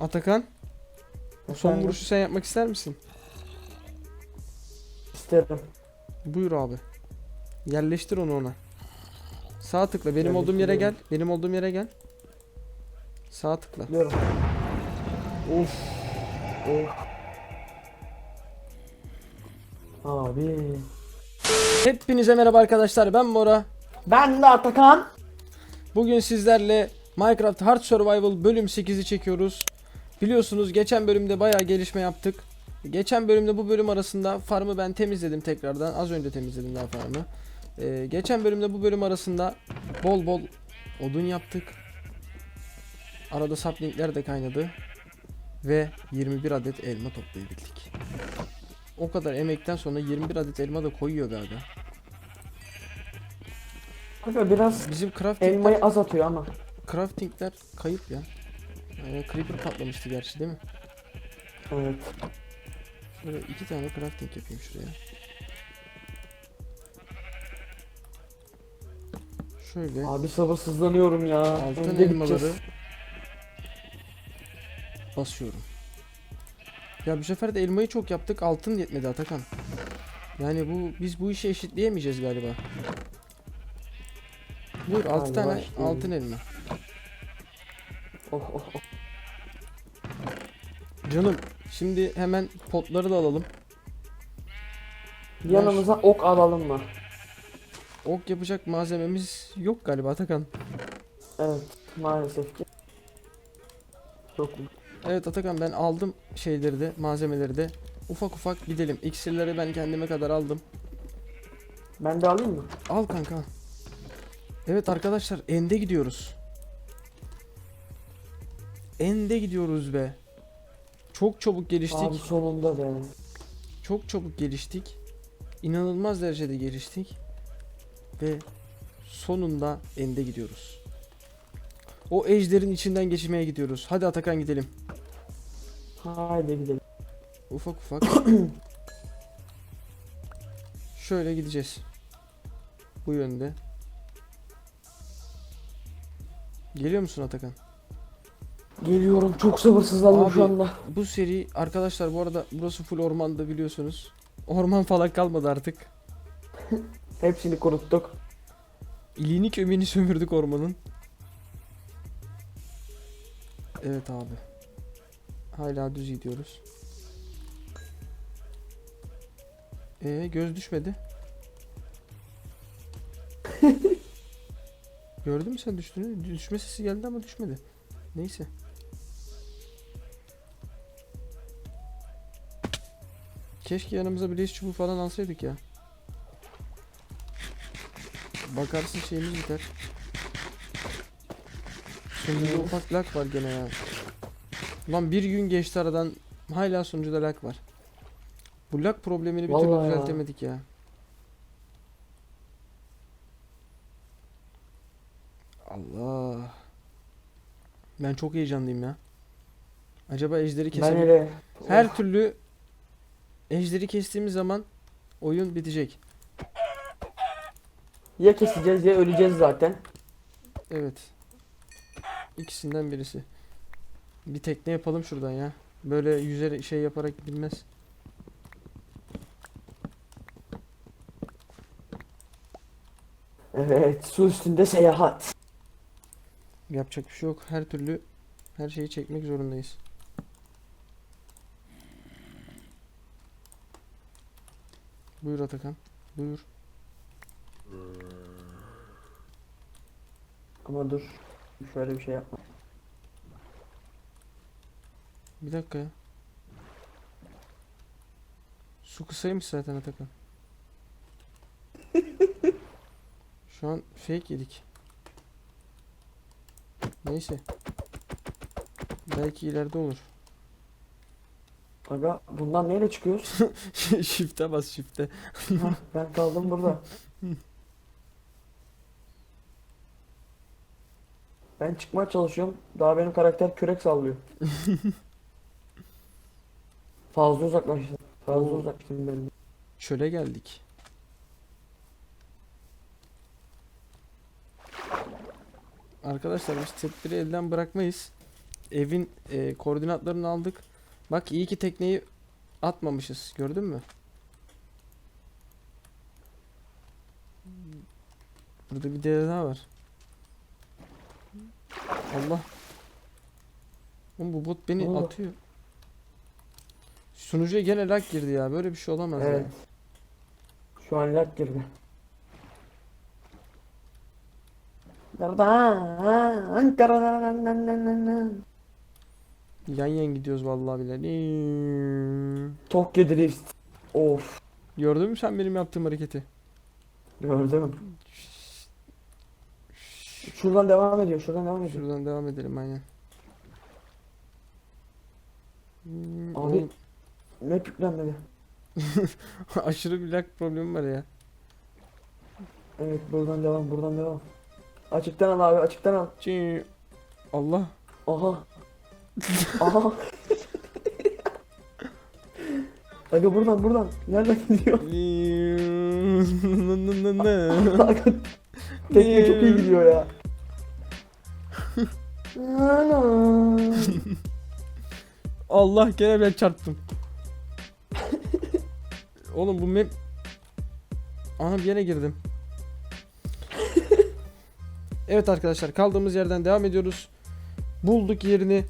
Atakan son Efendim? vuruşu sen yapmak ister misin? İsterim. Buyur abi. Yerleştir onu ona. Sağ tıkla. Benim olduğum yere gel. Benim olduğum yere gel. Sağ tıkla. Biliyorum. Of. Of. Abi. Hepinize merhaba arkadaşlar. Ben Bora. Ben de Atakan. Bugün sizlerle Minecraft Hard Survival bölüm 8'i çekiyoruz. Biliyorsunuz geçen bölümde bayağı gelişme yaptık. Geçen bölümde bu bölüm arasında farmı ben temizledim tekrardan. Az önce temizledim daha farmı. Ee, geçen bölümde bu bölüm arasında bol bol odun yaptık. Arada saplingler de kaynadı. Ve 21 adet elma toplayabildik. O kadar emekten sonra 21 adet elma da koyuyor aga. Kanka biraz Bizim crafting elmayı az atıyor ama. Craftingler kayıp ya. Ee, creeper patlamıştı gerçi değil mi? Evet. Şöyle iki tane crafting yapayım şuraya. Şöyle Abi sabırsızlanıyorum ya. altın Önde elmaları gideceğiz. basıyorum. Ya bu sefer de elmayı çok yaptık altın yetmedi Atakan. Yani bu biz bu işi eşitleyemeyeceğiz galiba. Buyur 6 Hadi tane başlayalım. altın elma. Oh oh oh. Canım şimdi hemen potları da alalım. Yanımıza ok alalım mı? Ok yapacak malzememiz yok galiba Atakan. Evet. Maalesef ki. Çok? Evet Atakan ben aldım şeyleri de malzemeleri de. Ufak ufak gidelim. İksirleri ben kendime kadar aldım. Ben de alayım mı? Al kanka. Evet arkadaşlar ende gidiyoruz. Ende gidiyoruz be. Çok çabuk geliştik. Abi sonunda be. Çok çabuk geliştik. İnanılmaz derecede geliştik. Ve sonunda ende gidiyoruz. O ejderin içinden geçmeye gidiyoruz. Hadi Atakan gidelim. Haydi gidelim. Ufak ufak. Şöyle gideceğiz. Bu yönde. Geliyor musun Atakan? Geliyorum çok sabırsızlandım Abi- şu anda. Bu seri arkadaşlar bu arada burası full ormanda biliyorsunuz. Orman falan kalmadı artık. Hepsini kuruttuk. İliğini kömüğünü sömürdük ormanın. Evet abi. Hala düz gidiyoruz. Ee göz düşmedi. Gördün mü sen düştüğünü? Düşme sesi geldi ama düşmedi. Neyse. Keşke yanımıza blaze çubuğu falan alsaydık ya. Bakarsın şeyimiz biter. Sunucuda ufak lag var gene ya. Ulan bir gün geçti aradan hala sunucuda lag var. Bu lag problemini bir türlü Vallahi düzeltemedik ya. Allah. Ben çok heyecanlıyım ya. Acaba ejderi Ben kesebilir öyle. Her türlü ejderi kestiğimiz zaman oyun bitecek. Ya keseceğiz ya öleceğiz zaten. Evet. İkisinden birisi. Bir tekne yapalım şuradan ya. Böyle yüzer şey yaparak gidilmez. Evet su üstünde seyahat. Yapacak bir şey yok. Her türlü her şeyi çekmek zorundayız. Buyur Atakan. Buyur. Ama dur. Şöyle bir şey yapma. Bir dakika ya. Su kısaymış zaten Atakan. Şu an fake yedik. Neyse. Belki ileride olur. Aga bundan neyle çıkıyoruz? shift'e bas shift'e. Hah, ben kaldım burada. Ben çıkmaya çalışıyorum. Daha benim karakter kürek sallıyor. Fazla uzaklaştım. Fazla Oo. uzaklaştım ben. Çöle geldik. Arkadaşlar biz tedbiri elden bırakmayız. evin e, koordinatlarını aldık. Bak iyi ki tekneyi atmamışız. Gördün mü? Burada bir dere daha var. Allah. Oğlum bu bot beni oldu? atıyor. Sunucuya gene lag girdi ya. Böyle bir şey olamaz Evet. ya. Şu an lag girdi. Ankara'dan. Yan yan gidiyoruz vallahi bile. Tokyo Drift. Of. Gördün mü sen benim yaptığım hareketi? Gördüm. Şuradan devam ediyor. Şuradan devam ediyor. Şuradan devam edelim aynen. Hmm, Abi- Map yüklenmedi. aşırı bir lag problemi var ya. Evet buradan devam. Buradan devam. Açıktan al abi. Açıktan al. Çii. Allah. Aha. Aha. Aga buradan buradan. Nereden gidiyor? Aga, Tekne çok iyi gidiyor ya. Allah gene ben çarptım. Oğlum bu map... Ana bir yere girdim. Evet arkadaşlar kaldığımız yerden devam ediyoruz. Bulduk yerini.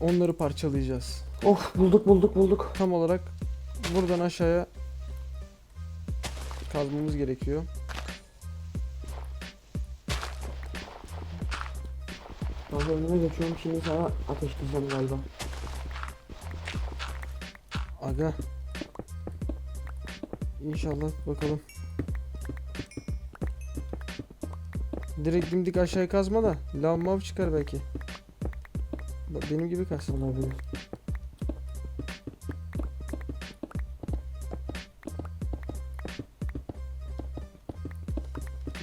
Onları parçalayacağız. of bulduk bulduk bulduk. Tam olarak buradan aşağıya kazmamız gerekiyor. Abi önüme geçiyorum şimdi sana ateşleyeceğim galiba. Aga. İnşallah bakalım. Direkt dimdik aşağıya kazma da lav mav çıkar belki. Benim gibi kaz. Olabilir.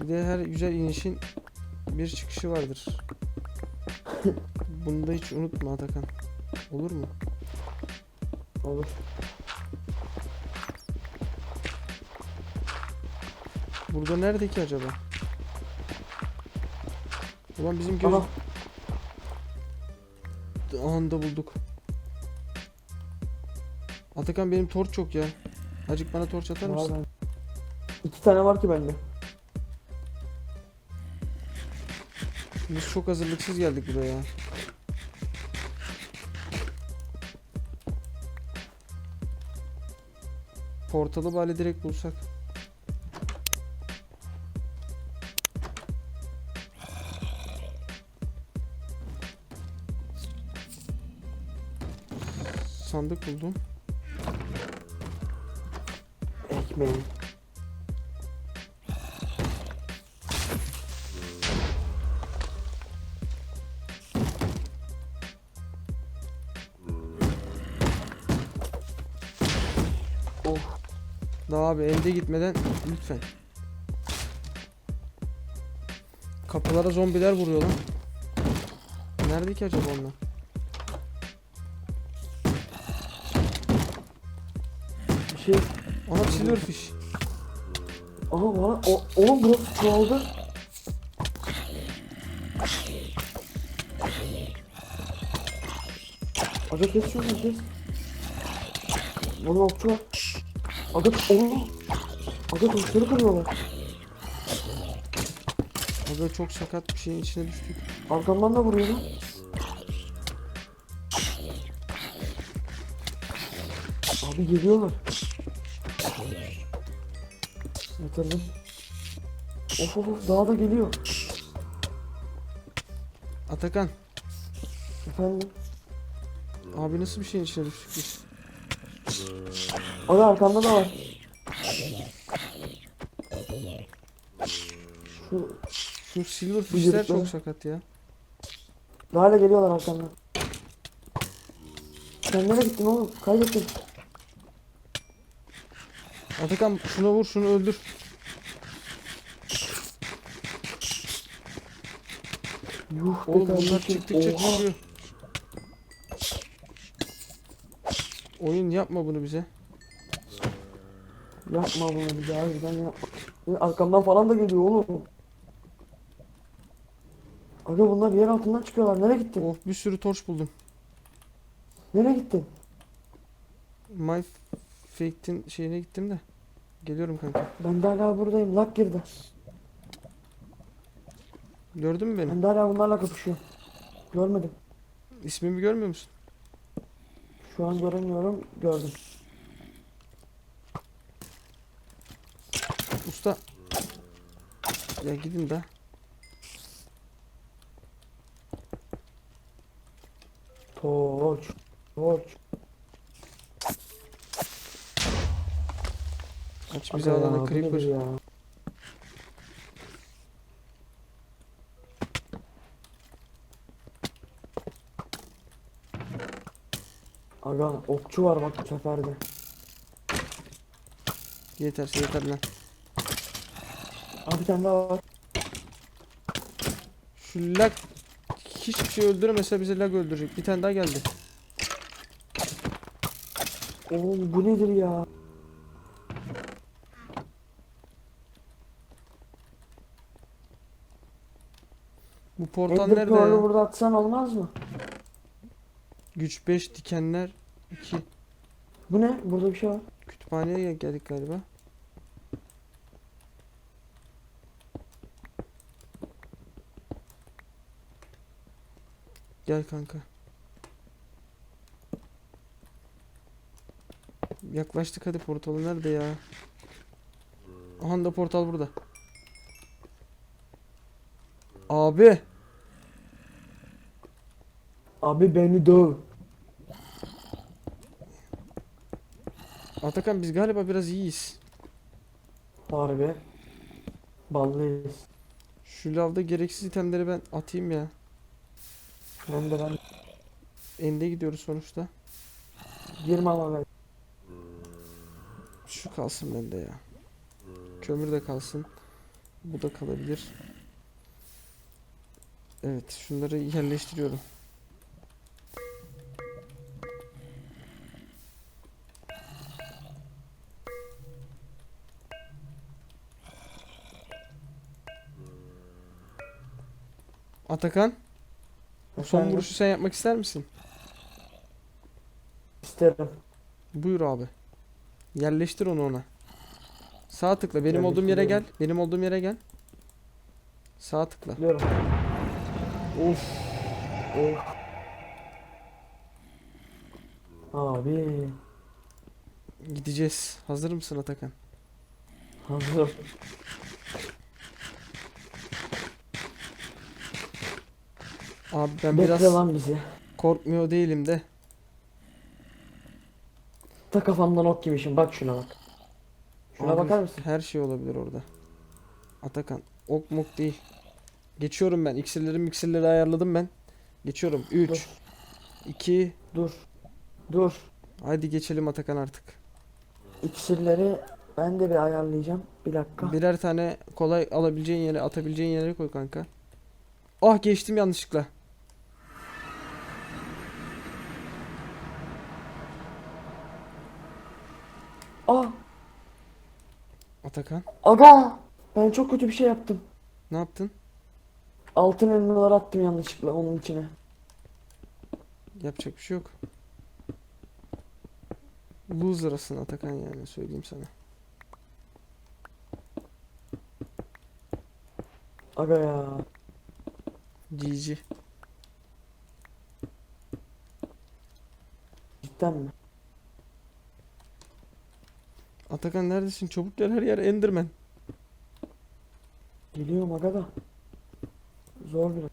Bir de her güzel inişin bir çıkışı vardır. Bunu da hiç unutma Atakan. Olur mu? Olur. Burada nerede ki acaba? Ulan bizim göz... Aha. Anında bulduk. Atakan benim torç çok ya. Acık bana torç atar mısın? ben. İki tane var ki bende. Biz çok hazırlıksız geldik buraya. Portalı bari direkt bulsak. Sandık buldum. Ekmeği. Oh. Daha abi elde gitmeden lütfen. Kapılara zombiler vuruyor lan. Nerede ki acaba onlar? Şey. Aha silverfish. Aha bana. O, oğlum burası çoğaldı. Aga kes şunu kes. Oğlum okçu var. Aga oğlum. Aga taşları kırıyorlar. Aga çok sakat bir şeyin içine düştük. Arkamdan da vuruyor lan. Abi geliyorlar. Yatırdım. Of of of daha da geliyor. Atakan Efendim. abi nasıl bir şeyin içine düştük biz? Arkamda da var. Şu Şu silverfishler yürütme. çok sakat ya. hala geliyorlar arkamdan. Sen nereye gittin oğlum? Kaybettin. Atakan şuna vur şunu öldür. Yuh be Oğlum bunlar çıktıkça Oha. çıkıyor. Oyun yapma bunu bize. Yapma bunu daha harbiden yapma. Arkamdan falan da geliyor oğlum. Aga bunlar yer altından çıkıyorlar. Nereye gittin? Oh bir sürü torç buldum. Nereye gittin? My Fate'in şeyine gittim de. Geliyorum kanka. Ben de hala buradayım. Lag girdi. Gördün mü beni? Ben de hala bunlarla kapışıyorum. Görmedim. İsmimi görmüyor musun? Şu an göremiyorum. Gördüm. Usta. Ya gidin de. Torç. Torç. Aç bize bu creeper. ya? Aga okçu var bak bu sefer de. Yeter yeter lan. Abi bir tane daha var. Şu lag hiçbir şey öldüremese bize lag öldürecek. Bir tane daha geldi. Oğlum bu nedir ya? Bu portal Ender nerede Pearl'ü ya? burada atsan olmaz mı? Güç 5 dikenler 2. Bu ne? Burada bir şey var. Kütüphaneye geldik galiba. Gel kanka. Yaklaştık hadi portalı nerede ya? Aha da portal burada. Abi. Abi beni döv. Atakan biz galiba biraz iyiyiz. Harbi. Ballıyız. Şu lavda gereksiz itemleri ben atayım ya. Ben de ben. Ende gidiyoruz sonuçta. Girme ama ben. Şu kalsın bende ya. Kömür de kalsın. Bu da kalabilir. Evet, şunları yerleştiriyorum. Atakan, son Efendim? vuruşu sen yapmak ister misin? İsterim. Buyur abi. Yerleştir onu ona. Sağ tıkla. Benim olduğum yere gel. Benim olduğum yere gel. Sağ tıkla. Biliyorum. Of. Of. Abi. Gideceğiz. Hazır mısın Atakan? Hazır. Abi ben Bekle biraz lan bizi. korkmuyor değilim de. Ta kafamdan ok yemişim. Bak şuna bak. Şuna Abi, bakar mısın? Her şey olabilir orada. Atakan. Ok mok değil. Geçiyorum ben. İksirleri miksirleri ayarladım ben. Geçiyorum. 3 Dur. 2 Dur. Dur. Haydi geçelim Atakan artık. İksirleri ben de bir ayarlayacağım. Bir dakika. Birer tane kolay alabileceğin yere atabileceğin yere koy kanka. Ah geçtim yanlışlıkla. Aa. Atakan Aga. Ben çok kötü bir şey yaptım. ne yaptın? Altın elmaları attım yanlışlıkla onun içine. Yapacak bir şey yok. Loser'asın Atakan yani söyleyeyim sana. Aga ya. GG. Cidden mi? Atakan neredesin? Çabuk gel her yer Enderman. Geliyorum aga da. Zor biraz.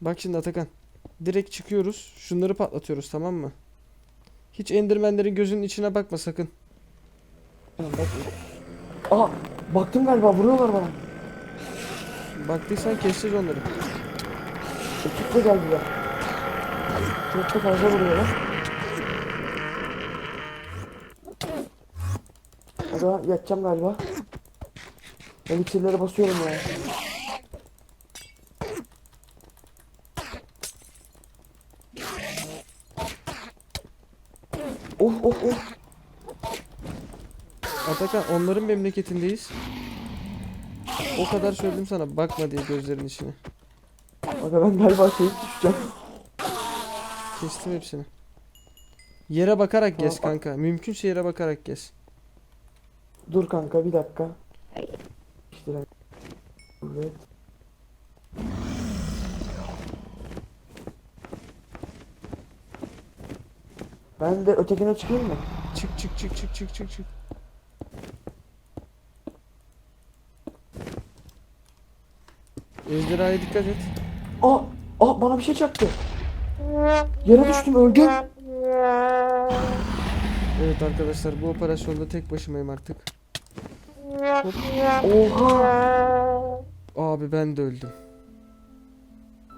Bak şimdi Atakan. Direkt çıkıyoruz. Şunları patlatıyoruz tamam mı? Hiç Enderman'lerin gözünün içine bakma sakın. Tamam, bak. Aa. Baktım galiba vuruyorlar bana. Baktıysan keseceğiz onları. Ekiple geldiler. Çok da fazla vuruyorlar. Aga yatacağım galiba. Ben iksirlere basıyorum ya. Of of of. Atakan onların memleketindeyiz. O kadar söyledim sana bakma diye gözlerin içine. Aga ben galiba şey düşeceğim. Kestim hepsini. Yere bakarak gez Tamam, kanka. Mümkünse yere bakarak gez. Dur kanka bir dakika. İşte Evet. Ben de ötekine çıkayım mı? Çık çık çık çık çık çık çık. Ejderhaya dikkat et. Aa, aa bana bir şey çaktı. Yere düştüm öldüm. Evet arkadaşlar bu operasyonda tek başımayım artık. Hop. Oha. Abi ben de öldüm.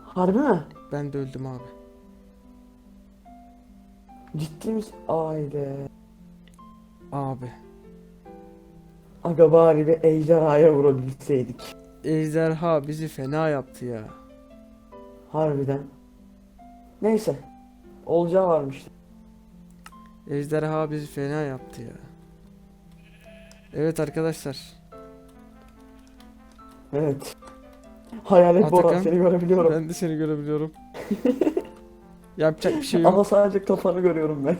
Harbi mi? Ben de öldüm abi. Ciddi misin? Aile. Abi. Aga bari bir ejderhaya vurabilseydik. Ejderha bizi fena yaptı ya. Harbiden. Neyse. Olacağı varmış. Ejderha bizi fena yaptı ya. Evet arkadaşlar. Evet. Hayalet Atakan, Boran seni görebiliyorum. Ben de seni görebiliyorum. Yapacak bir şey yok. Ama sadece kafanı görüyorum ben.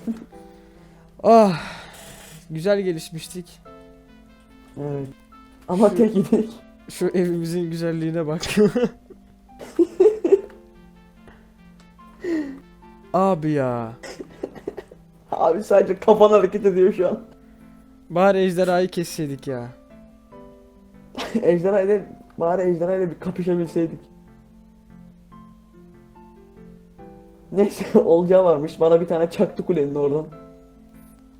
Ah. Güzel gelişmiştik. evet. Ama tek idik. Şu evimizin güzelliğine bak. Abi ya. Abi sadece kafan hareket ediyor şu an. Bari ejderhayı kesseydik ya. Ejderhayla bari ejderhayla bir kapışabilseydik. Neyse olacağı varmış. Bana bir tane çaktı kulenin oradan.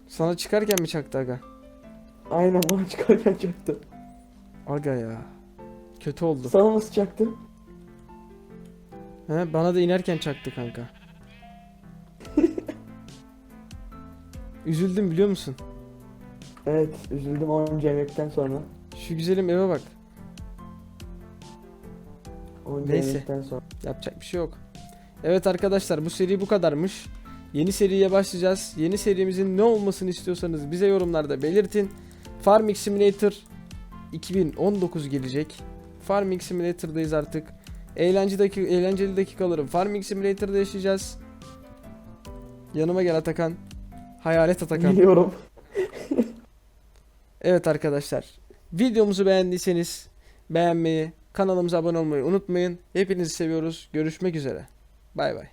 Sana çıkarken mi çaktı aga? Aynen bana çıkarken çaktı. Aga ya. Kötü oldu. Sana nasıl çaktı? He, bana da inerken çaktı kanka. Üzüldüm biliyor musun? Evet üzüldüm onca emekten sonra. Şu güzelim eve bak. Onca Neyse. emekten sonra. Yapacak bir şey yok. Evet arkadaşlar bu seri bu kadarmış. Yeni seriye başlayacağız. Yeni serimizin ne olmasını istiyorsanız bize yorumlarda belirtin. Farming Simulator 2019 gelecek. Farming Simulator'dayız artık. Eğlence daki, eğlenceli dakikaları Farming Simulator'da yaşayacağız. Yanıma gel Atakan. Hayalet Atakan. Biliyorum. Evet arkadaşlar. Videomuzu beğendiyseniz beğenmeyi, kanalımıza abone olmayı unutmayın. Hepinizi seviyoruz. Görüşmek üzere. バイバイ。